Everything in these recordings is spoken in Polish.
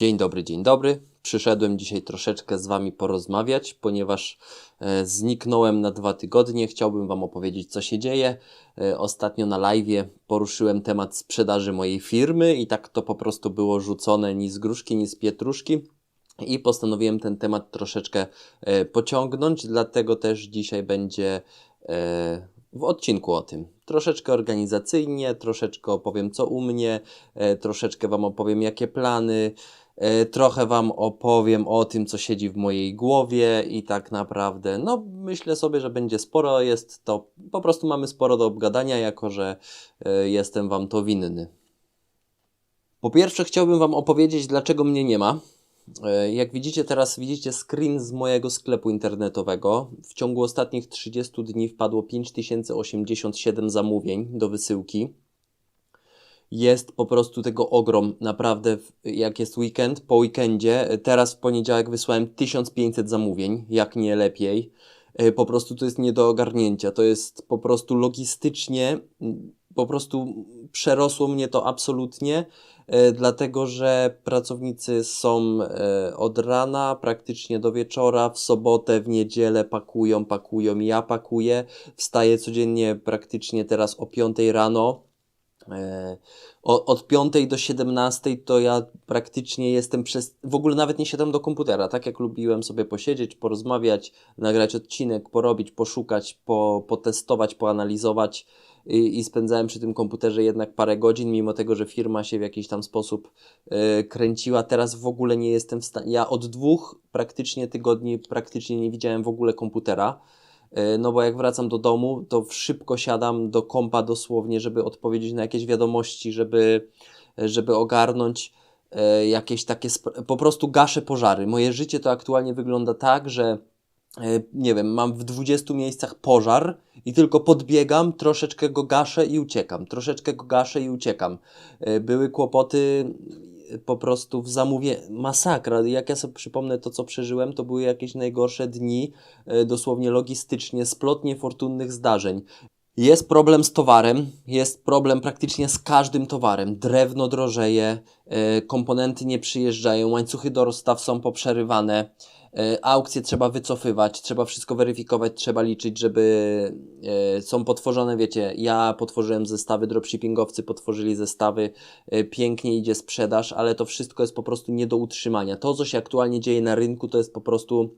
Dzień dobry, dzień dobry. Przyszedłem dzisiaj troszeczkę z Wami porozmawiać, ponieważ e, zniknąłem na dwa tygodnie. Chciałbym Wam opowiedzieć, co się dzieje. E, ostatnio na live poruszyłem temat sprzedaży mojej firmy i tak to po prostu było rzucone ni z gruszki, ni z pietruszki. I postanowiłem ten temat troszeczkę e, pociągnąć, dlatego też dzisiaj będzie w odcinku o tym. Troszeczkę organizacyjnie, troszeczkę opowiem co u mnie, troszeczkę Wam opowiem jakie plany, trochę Wam opowiem o tym, co siedzi w mojej głowie i tak naprawdę, no myślę sobie, że będzie sporo, jest to, po prostu mamy sporo do obgadania, jako że e, jestem Wam to winny. Po pierwsze chciałbym Wam opowiedzieć, dlaczego mnie nie ma. E, Jak widzicie teraz, widzicie screen z mojego sklepu internetowego. W ciągu ostatnich 30 dni wpadło 5087 zamówień do wysyłki. Jest po prostu tego ogrom, naprawdę, jak jest weekend, po weekendzie, teraz w poniedziałek wysłałem 1500 zamówień, jak nie lepiej. E, Po prostu to jest nie do ogarnięcia, to jest po prostu logistycznie, po prostu przerosło mnie to absolutnie, e, dlatego że pracownicy są e, od rana praktycznie do wieczora, w sobotę, w niedzielę pakują, pakują, ja pakuję, wstaję codziennie praktycznie teraz o 5 rano. E, Od 5 do 17 to ja praktycznie jestem przez. W ogóle nawet nie siadam do komputera. Tak jak lubiłem sobie posiedzieć, porozmawiać, nagrać odcinek, porobić, poszukać, po, potestować, poanalizować. I, I spędzałem przy tym komputerze jednak parę godzin, mimo tego, że firma się w jakiś tam sposób e, kręciła. Teraz w ogóle nie jestem w stanie. Ja od dwóch praktycznie tygodni praktycznie nie widziałem w ogóle komputera. E, No bo jak wracam do domu, to szybko siadam do kompa dosłownie, żeby odpowiedzieć na jakieś wiadomości, żeby, żeby ogarnąć e, jakieś takie. Po prostu gaszę pożary. Moje życie to aktualnie wygląda tak, że e, nie wiem, mam w 20 miejscach pożar i tylko podbiegam, troszeczkę go gaszę i uciekam. Troszeczkę go gaszę i uciekam. Były kłopoty po prostu w zamówie. Masakra. Jak ja sobie przypomnę to, co przeżyłem, to były jakieś najgorsze dni e, dosłownie logistycznie, splot niefortunnych zdarzeń. Jest problem z towarem, jest problem praktycznie z każdym towarem. Drewno drożeje, e, komponenty nie przyjeżdżają, łańcuchy dostaw są poprzerywane, aukcje trzeba wycofywać, trzeba wszystko weryfikować, trzeba liczyć, żeby e, są potworzone, wiecie, ja potworzyłem zestawy, dropshippingowcy potworzyli zestawy, e, pięknie idzie sprzedaż, ale to wszystko jest po prostu nie do utrzymania. To, co się aktualnie dzieje na rynku, to jest po prostu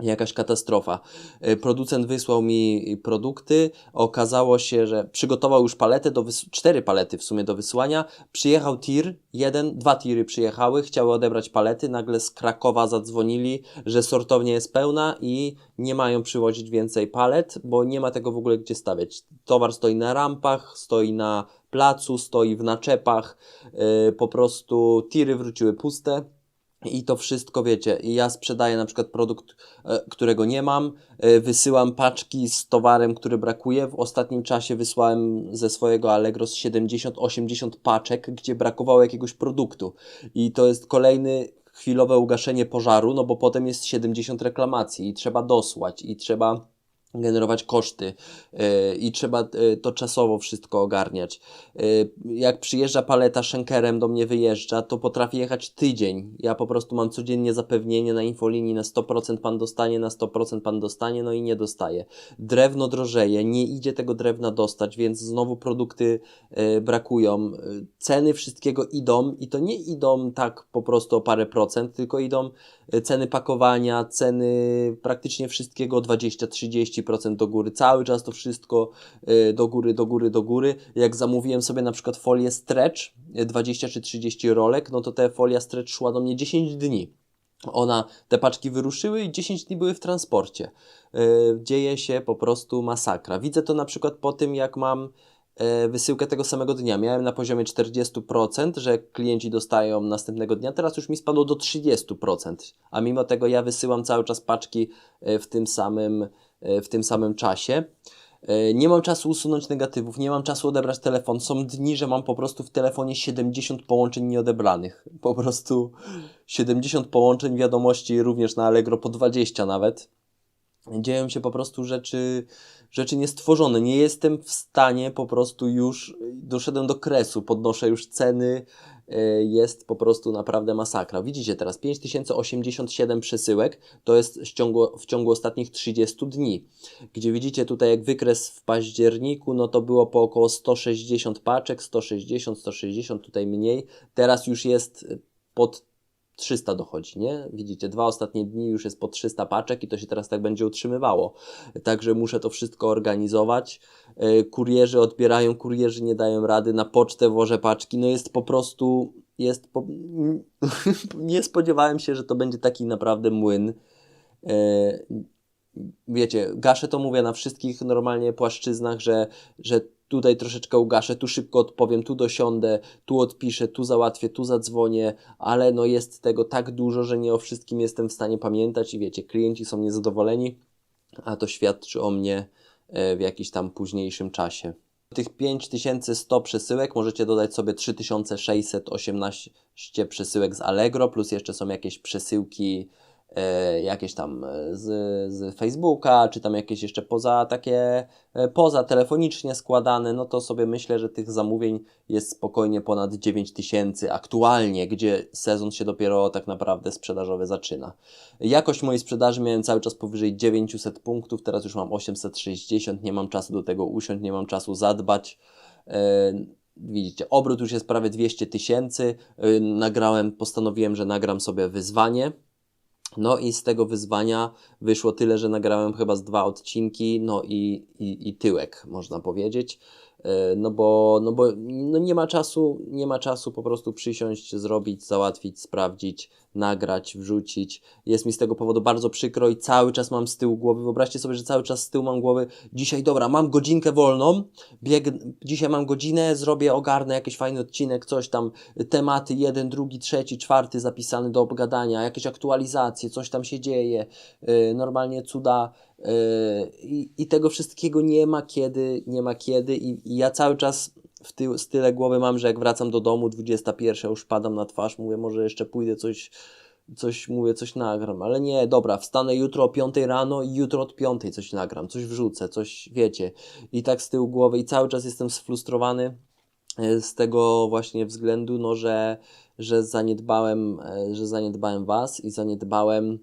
jakaś katastrofa. E, Producent wysłał mi produkty, okazało się, że przygotował już paletę, do cztery palety w sumie do wysłania. Przyjechał tir, jeden, dwa tiry przyjechały, chciały odebrać palety, nagle z Krakowa zadzwonili, że sortownia jest pełna i nie mają przywozić więcej palet, bo nie ma tego w ogóle gdzie stawiać. Towar stoi na rampach, stoi na placu, stoi w naczepach, e, po prostu tiry wróciły puste. I to wszystko wiecie, i ja sprzedaję na przykład produkt, e, którego nie mam, e, wysyłam paczki z towarem, który brakuje. W ostatnim czasie wysłałem ze swojego Allegro z 70-80 paczek, gdzie brakowało jakiegoś produktu. I to jest kolejny chwilowe ugaszenie pożaru, no bo potem jest 70 reklamacji i trzeba dosłać, i trzeba generować koszty yy, i trzeba yy, to czasowo wszystko ogarniać. Yy, jak przyjeżdża paleta Schenkerem do mnie wyjeżdża, to potrafi jechać tydzień. Ja po prostu mam codziennie zapewnienie na infolinii na 100% pan dostanie, na 100% pan dostanie, no i nie dostaje. Drewno drożeje, nie idzie tego drewna dostać, więc znowu produkty brakują. Ceny wszystkiego idą i to nie idą tak po prostu o parę procent, tylko idą ceny pakowania, ceny praktycznie wszystkiego 20-30% do góry. Cały czas to wszystko y, do góry, do góry, do góry. Jak zamówiłem sobie na przykład folię stretch, y, 20 czy 30 rolek, no to ta folia stretch szła do mnie 10 dni. Ona, te paczki wyruszyły i 10 dni były w transporcie. Y, Dzieje się po prostu masakra. Widzę to na przykład po tym, jak mam e, wysyłkę tego samego dnia. Miałem na poziomie 40%, że klienci dostają następnego dnia, teraz już mi spadło do 30%, a mimo tego ja wysyłam cały czas paczki e, w tym samym, w tym samym czasie. E, Nie mam czasu usunąć negatywów, nie mam czasu odebrać telefon. Są dni, że mam po prostu w telefonie 70 połączeń nieodebranych. Po prostu 70 połączeń, wiadomości również na Allegro po 20 nawet dzieją się po prostu rzeczy, rzeczy niestworzone. Nie jestem w stanie po prostu już, doszedłem do kresu, podnoszę już ceny, jest po prostu naprawdę masakra. Widzicie teraz 5087 przesyłek to jest w ciągu, w ciągu ostatnich 30 dni, gdzie widzicie tutaj jak wykres w październiku, no to było po około 160 paczek, 160, 160, tutaj mniej, teraz już jest pod 300 dochodzi, nie? Widzicie, dwa ostatnie dni już jest po 300 paczek i to się teraz tak będzie utrzymywało. Także muszę to wszystko organizować. Yy, Kurierzy odbierają, kurierzy nie dają rady, na pocztę wożę paczki. No jest po prostu, jest po... nie spodziewałem się, że to będzie taki naprawdę młyn. Yy, Wiecie, gaszę to mówię na wszystkich normalnie płaszczyznach, że, że tutaj troszeczkę ugaszę, tu szybko odpowiem, tu dosiądę, tu odpiszę, tu załatwię, tu zadzwonię, ale no jest tego tak dużo, że nie o wszystkim jestem w stanie pamiętać i wiecie, klienci są niezadowoleni, a to świadczy o mnie e, w jakimś tam późniejszym czasie. Tych 5100 przesyłek możecie dodać sobie 3618 przesyłek z Allegro, plus jeszcze są jakieś przesyłki jakieś tam e, z, z Facebooka, czy tam jakieś jeszcze poza takie, e, poza telefonicznie składane, no to sobie myślę, że tych zamówień jest spokojnie ponad 9000 aktualnie, gdzie sezon się dopiero tak naprawdę sprzedażowy zaczyna. Jakość mojej sprzedaży miałem cały czas powyżej 900 punktów, teraz już mam 860, nie mam czasu do tego usiąść, nie mam czasu zadbać. E, Widzicie, obrót już jest prawie 200 tysięcy. E, Nagrałem, postanowiłem, że nagram sobie wyzwanie. No i z tego wyzwania wyszło tyle, że nagrałem chyba z dwa odcinki, no i, i, i tyłek, można powiedzieć. E, No bo, no bo no nie ma czasu, nie ma czasu po prostu przysiąść, zrobić, załatwić, sprawdzić, nagrać, wrzucić. Jest mi z tego powodu bardzo przykro i cały czas mam z tyłu głowy. Wyobraźcie sobie, że cały czas z tyłu mam głowy. Dzisiaj, dobra, mam godzinkę wolną, bieg, dzisiaj mam godzinę, zrobię, ogarnę jakiś fajny odcinek, coś tam, tematy, jeden, drugi, trzeci, czwarty zapisany do obgadania, jakieś aktualizacje, coś tam się dzieje, yy, normalnie cuda. Yy, i, I tego wszystkiego nie ma kiedy, nie ma kiedy i, i ja cały czas w tył, z tyle głowy mam, że jak wracam do domu 21, już padam na twarz, mówię, może jeszcze pójdę coś, coś mówię, coś nagram, ale nie, dobra, wstanę jutro o 5 rano i jutro od 5 coś nagram, coś wrzucę, coś, wiecie, i tak z tyłu głowy i cały czas jestem sfrustrowany e, z tego właśnie względu, no, że, że zaniedbałem, e, że zaniedbałem Was i zaniedbałem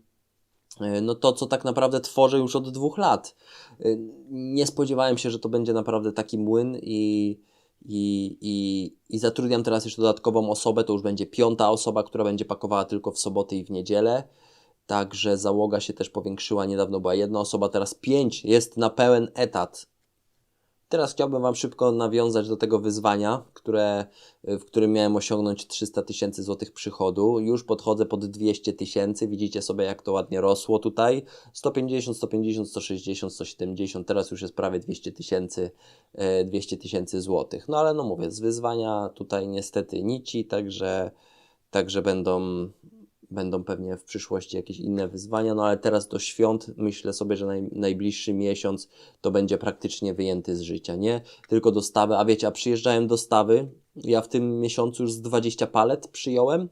no to, co tak naprawdę tworzę już od dwóch lat. E, Nie spodziewałem się, że to będzie naprawdę taki młyn i, i, i, i zatrudniam teraz jeszcze dodatkową osobę, to już będzie piąta osoba, która będzie pakowała tylko w soboty i w niedzielę. Także załoga się też powiększyła. Niedawno była jedna osoba, teraz pięć. Jest na pełen etat. Teraz chciałbym Wam szybko nawiązać do tego wyzwania, które, w którym miałem osiągnąć 300 tysięcy złotych przychodu. Już podchodzę pod 200 tysięcy. Widzicie sobie, jak to ładnie rosło tutaj. 150, 150, 160, 170. Teraz już jest prawie 200 tysięcy, e, 200 tysięcy złotych. No ale no mówię, z wyzwania tutaj niestety nici, także, także będą, będą pewnie w przyszłości jakieś inne wyzwania, no ale teraz do świąt myślę sobie, że naj, najbliższy miesiąc to będzie praktycznie wyjęty z życia, nie? Tylko dostawy, a wiecie, a przyjeżdżają dostawy, ja w tym miesiącu już z 20 palet przyjąłem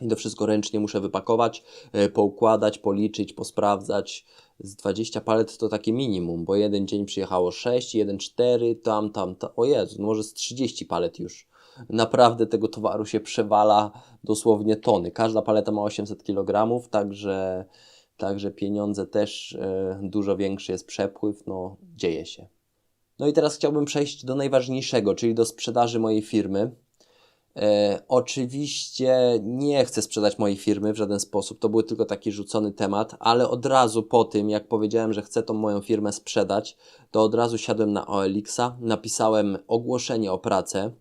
i to wszystko ręcznie muszę wypakować, e, poukładać, policzyć, posprawdzać. Z 20 palet to takie minimum, bo jeden dzień przyjechało 6, jeden 4, tam, tam, tam. O Jezu, no może z 30 palet już. Naprawdę tego towaru się przewala dosłownie tony. Każda paleta ma 800 kg, także, także pieniądze też e, dużo większy jest przepływ, no dzieje się. No i teraz chciałbym przejść do najważniejszego, czyli do sprzedaży mojej firmy. E, oczywiście nie chcę sprzedać mojej firmy w żaden sposób, to był tylko taki rzucony temat, ale od razu po tym, jak powiedziałem, że chcę tą moją firmę sprzedać, to od razu siadłem na OLX-a, napisałem ogłoszenie o pracę.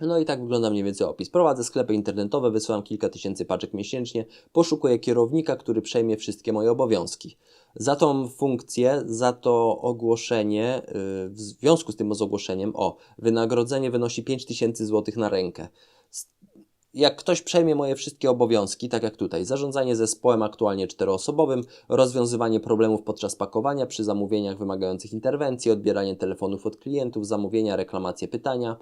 No i tak wygląda mniej więcej opis. Prowadzę sklepy internetowe, wysyłam kilka tysięcy paczek miesięcznie, poszukuję kierownika, który przejmie wszystkie moje obowiązki. Za tą funkcję, za to ogłoszenie, yy, w związku z tym z ogłoszeniem, o, wynagrodzenie wynosi 5000 zł na rękę. Jak ktoś przejmie moje wszystkie obowiązki, tak jak tutaj, zarządzanie zespołem aktualnie czteroosobowym, rozwiązywanie problemów podczas pakowania przy zamówieniach wymagających interwencji, odbieranie telefonów od klientów, zamówienia, reklamacje, pytania,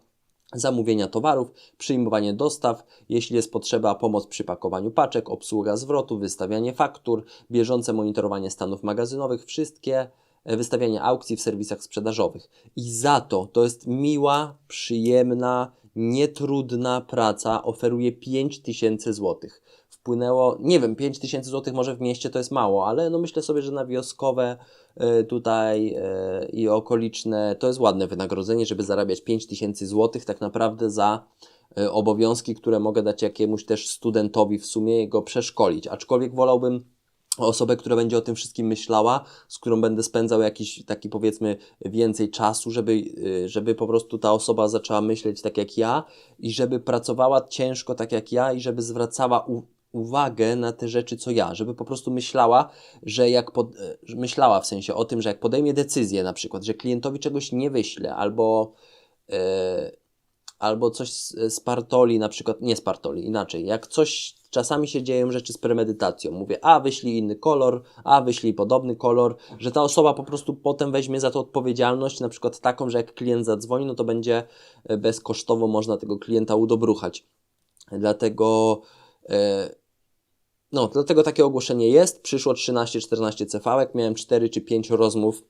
zamówienia towarów, przyjmowanie dostaw, jeśli jest potrzeba pomoc przy pakowaniu paczek, obsługa zwrotu, wystawianie faktur, bieżące monitorowanie stanów magazynowych, wszystkie e, wystawianie aukcji w serwisach sprzedażowych. I za to to jest miła, przyjemna, nietrudna praca oferuje 5000 zł. Wpłynęło, nie wiem, 5000 zł może w mieście to jest mało, ale no myślę sobie, że na wioskowe y, tutaj y, i okoliczne to jest ładne wynagrodzenie, żeby zarabiać 5000 zł tak naprawdę za y, obowiązki, które mogę dać jakiemuś też studentowi w sumie go przeszkolić. Aczkolwiek wolałbym osobę, która będzie o tym wszystkim myślała, z którą będę spędzał jakiś taki powiedzmy więcej czasu, żeby, żeby po prostu ta osoba zaczęła myśleć tak jak ja i żeby pracowała ciężko tak jak ja i żeby zwracała uwagę na te rzeczy co ja, żeby po prostu myślała, że jak pod, że myślała w sensie o tym, że jak podejmie decyzję na przykład, że klientowi czegoś nie wyślę albo yy, albo coś z, partoli, na przykład, nie z partoli, inaczej, jak coś, czasami się dzieją rzeczy z premedytacją, mówię, a wyślij inny kolor, a wyślij podobny kolor, że ta osoba po prostu potem weźmie za to odpowiedzialność, na przykład taką, że jak klient zadzwoni, no to będzie e, bezkosztowo można tego klienta udobruchać. Dlatego, e, no, dlatego takie ogłoszenie jest, przyszło 13-14 cv miałem 4 czy 5 rozmów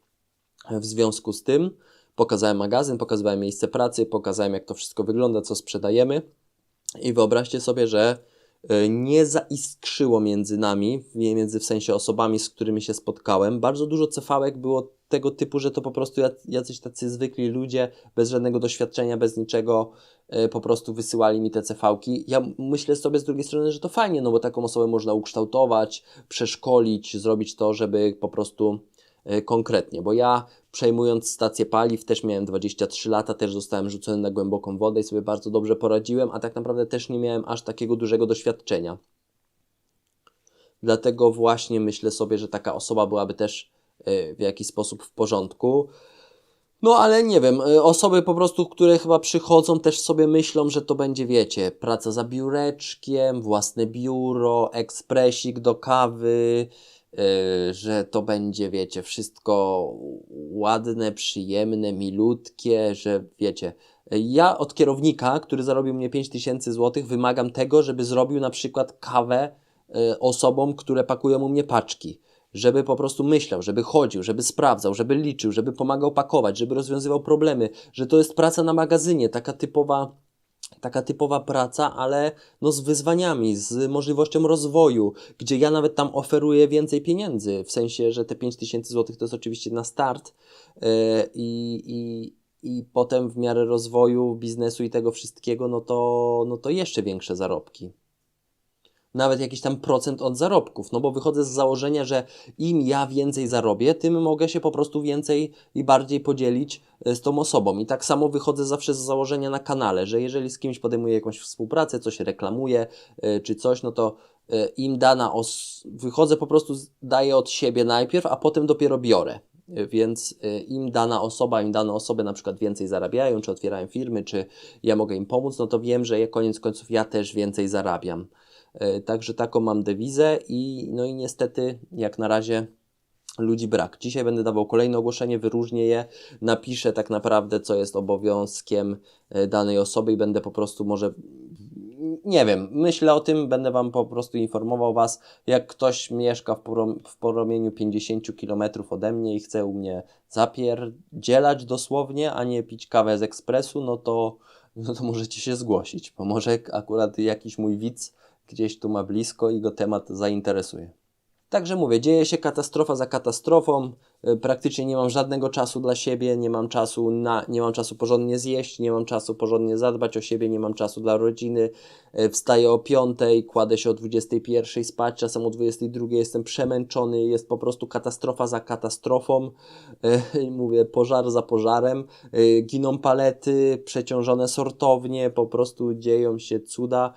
w związku z tym, Pokazałem magazyn, pokazywałem miejsce pracy, pokazałem jak to wszystko wygląda, co sprzedajemy. I wyobraźcie sobie, że e, nie zaiskrzyło między nami, między w sensie osobami, z którymi się spotkałem. Bardzo dużo cefałek było tego typu, że to po prostu jacyś tacy zwykli ludzie, bez żadnego doświadczenia, bez niczego, e, po prostu wysyłali mi te cefałki. Ja myślę sobie z drugiej strony, że to fajnie, no bo taką osobę można ukształtować, przeszkolić, zrobić to, żeby po prostu E, konkretnie, bo ja przejmując stację paliw też miałem 23 lata, też zostałem rzucony na głęboką wodę i sobie bardzo dobrze poradziłem, a tak naprawdę też nie miałem aż takiego dużego doświadczenia. Dlatego właśnie myślę sobie, że taka osoba byłaby też w jakiś sposób w porządku. No ale nie wiem, e, osoby po prostu, które chyba przychodzą, też sobie myślą, że to będzie, wiecie, praca za biureczkiem, własne biuro, ekspresik do kawy, Y, że to będzie, wiecie, wszystko ładne, przyjemne, milutkie, że wiecie. Ja od kierownika, który zarobił mnie 5000 zł, wymagam tego, żeby zrobił na przykład kawę y, osobom, które pakują u mnie paczki. Żeby po prostu myślał, żeby chodził, żeby sprawdzał, żeby liczył, żeby pomagał pakować, żeby rozwiązywał problemy, że to jest praca na magazynie, taka typowa taka typowa praca, ale no z wyzwaniami, z możliwością rozwoju, gdzie ja nawet tam oferuję więcej pieniędzy, w sensie, że te 5000 zł to jest oczywiście na start yy, i, i potem w miarę rozwoju biznesu i tego wszystkiego, no to, no to jeszcze większe zarobki nawet jakiś tam procent od zarobków, no bo wychodzę z założenia, że im ja więcej zarobię, tym mogę się po prostu więcej i bardziej podzielić e, z tą osobą. I tak samo wychodzę zawsze z założenia na kanale, że jeżeli z kimś podejmuję jakąś współpracę, coś reklamuję e, czy coś, no to e, im dana os wychodzę po prostu daję od siebie najpierw, a potem dopiero biorę. Więc im dana osoba, im dane osoby na przykład więcej zarabiają, czy otwierają firmy, czy ja mogę im pomóc, no to wiem, że koniec końców ja też więcej zarabiam. E, także taką mam dewizę i no i niestety jak na razie ludzi brak. Dzisiaj będę dawał kolejne ogłoszenie, wyróżnię je, napiszę tak naprawdę, co jest obowiązkiem e, danej osoby i będę po prostu może nie wiem, myślę o tym, będę Wam po prostu informował Was, jak ktoś mieszka w, porom, w poromieniu 50 km ode mnie i chce u mnie zapierdzielać dosłownie, a nie pić kawę z ekspresu, no to, no to możecie się zgłosić, bo może akurat jakiś mój widz gdzieś tu ma blisko i go temat zainteresuje. Także mówię, dzieje się katastrofa za katastrofą. E, praktycznie nie mam żadnego czasu dla siebie, nie mam czasu na, nie mam czasu porządnie zjeść, nie mam czasu porządnie zadbać o siebie, nie mam czasu dla rodziny. E, wstaję o 5, kładę się o 21 spać, czasem o 22 jestem przemęczony, jest po prostu katastrofa za katastrofą. E, mówię, pożar za pożarem. Giną palety, przeciążone sortownie, po prostu dzieją się cuda.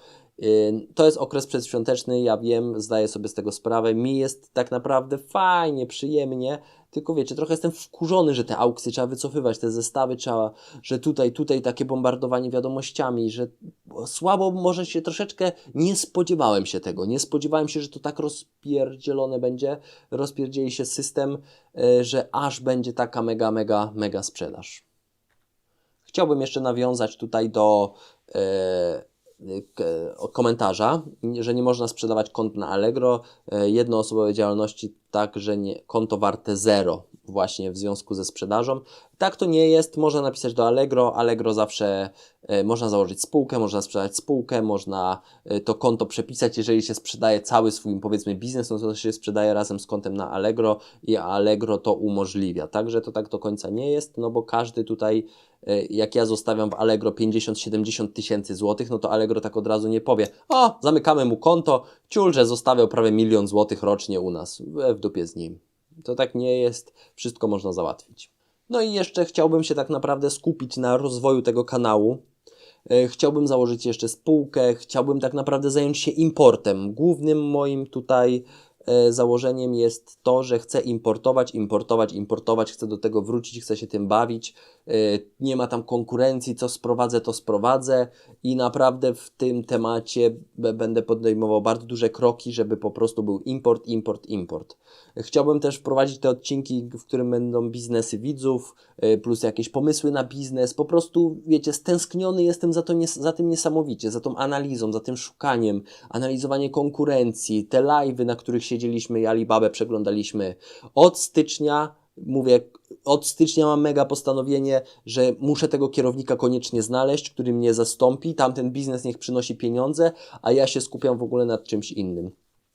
To jest okres przedświąteczny, ja wiem, zdaję sobie z tego sprawę. Mi jest tak naprawdę fajnie, przyjemnie, tylko wiecie, trochę jestem wkurzony, że te aukcje trzeba wycofywać, te zestawy trzeba, że tutaj, tutaj takie bombardowanie wiadomościami, że słabo może się troszeczkę, nie spodziewałem się tego, nie spodziewałem się, że to tak rozpierdzielone będzie, rozpierdzieli się system, e, że aż będzie taka mega, mega, mega sprzedaż. Chciałbym jeszcze nawiązać tutaj do e, komentarza, że nie można sprzedawać kont na Allegro, e, jednoosobowej działalności tak, że nie, konto warte zero właśnie w związku ze sprzedażą. Tak to nie jest, można napisać do Allegro, Allegro zawsze e, można założyć spółkę, można sprzedać spółkę, można e, to konto przepisać, jeżeli się sprzedaje cały swój powiedzmy biznes, no to się sprzedaje razem z kontem na Allegro i Allegro to umożliwia. Także to tak do końca nie jest, no bo każdy tutaj jak ja zostawiam w Allegro 50-70 tysięcy złotych, no to Allegro tak od razu nie powie, o, zamykamy mu konto, ciul, że zostawiał prawie milion złotych rocznie u nas, w dupie z nim. To tak nie jest, wszystko można załatwić. No i jeszcze chciałbym się tak naprawdę skupić na rozwoju tego kanału. E, Chciałbym założyć jeszcze spółkę, chciałbym tak naprawdę zająć się importem. Głównym moim tutaj e, założeniem jest to, że chcę importować, importować, importować, chcę do tego wrócić, chcę się tym bawić. E, Nie ma tam konkurencji, co sprowadzę, to sprowadzę i naprawdę w tym temacie będę podejmował bardzo duże kroki, żeby po prostu był import, import, import. Chciałbym też wprowadzić te odcinki, w którym będą biznesy widzów, y, plus jakieś pomysły na biznes. Po prostu, wiecie, stęskniony jestem za, to za tym niesamowicie, za tą analizą, za tym szukaniem, analizowanie konkurencji, te live'y, na których siedzieliśmy i Alibabę przeglądaliśmy. Od stycznia, mówię, od stycznia mam mega postanowienie, że muszę tego kierownika koniecznie znaleźć, który mnie zastąpi, tamten biznes niech przynosi pieniądze, a ja się skupiam w ogóle nad czymś innym.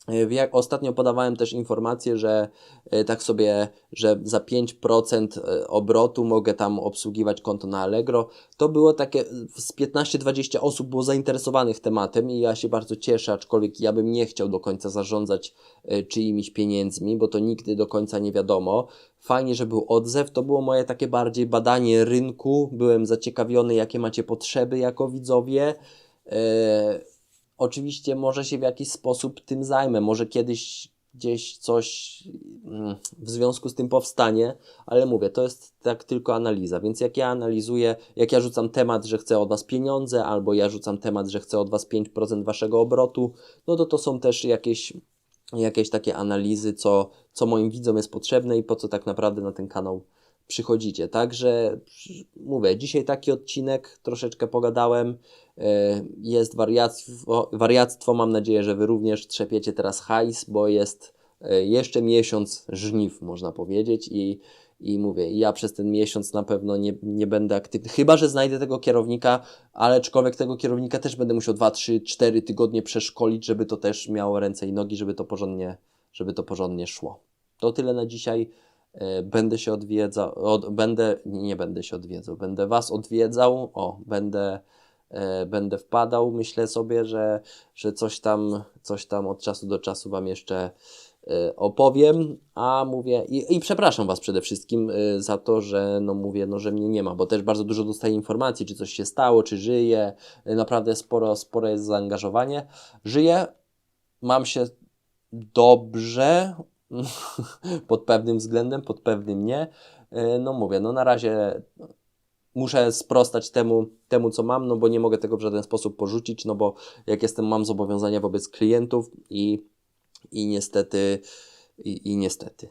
E, Jak ostatnio podawałem też informację, że e, tak sobie, że za 5% e, obrotu mogę tam obsługiwać konto na Allegro. To było takie, z 15-20 osób było zainteresowanych tematem i ja się bardzo cieszę, aczkolwiek ja bym nie chciał do końca zarządzać czyimiś pieniędzmi, bo to nigdy do końca nie wiadomo. Fajnie, że był odzew, to było moje takie bardziej badanie rynku, byłem zaciekawiony, jakie macie potrzeby jako widzowie. E, Oczywiście może się w jakiś sposób tym zajmę, może kiedyś gdzieś coś mm, w związku z tym powstanie, ale mówię, to jest tak tylko analiza, więc jak ja analizuję, jak ja rzucam temat, że chcę od Was pieniądze, albo ja rzucam temat, że chcę od Was 5% Waszego obrotu, no to to są też jakieś, jakieś takie analizy, co, co moim widzom jest potrzebne i po co tak naprawdę na ten kanał przychodzicie. Także mówię, dzisiaj taki odcinek, troszeczkę pogadałem. E, Jest wariactwo, wariactwo, mam nadzieję, że Wy również trzepiecie teraz hajs, bo jest e, jeszcze miesiąc żniw, można powiedzieć i, i mówię, ja przez ten miesiąc na pewno nie, nie będę aktywny, chyba, że znajdę tego kierownika, ale aczkolwiek tego kierownika też będę musiał 2, 3, 4 tygodnie przeszkolić, żeby to też miało ręce i nogi, żeby to porządnie, żeby to porządnie szło. To tyle na dzisiaj. E, Będę się odwiedzał, od, będę, nie będę się odwiedzał, będę Was odwiedzał, o, będę, e, będę wpadał, myślę sobie, że, że coś tam, coś tam od czasu do czasu Wam jeszcze e, opowiem, a mówię, i, i przepraszam Was przede wszystkim za to, że no mówię, no, że mnie nie ma, bo też bardzo dużo dostaję informacji, czy coś się stało, czy żyję, naprawdę sporo, sporo jest zaangażowanie. Żyję, mam się dobrze, pod pewnym względem, pod pewnym nie. E, No mówię, no na razie muszę sprostać temu, temu, co mam, no bo nie mogę tego w żaden sposób porzucić, no bo jak jestem, mam zobowiązania wobec klientów i, i niestety, i, i niestety.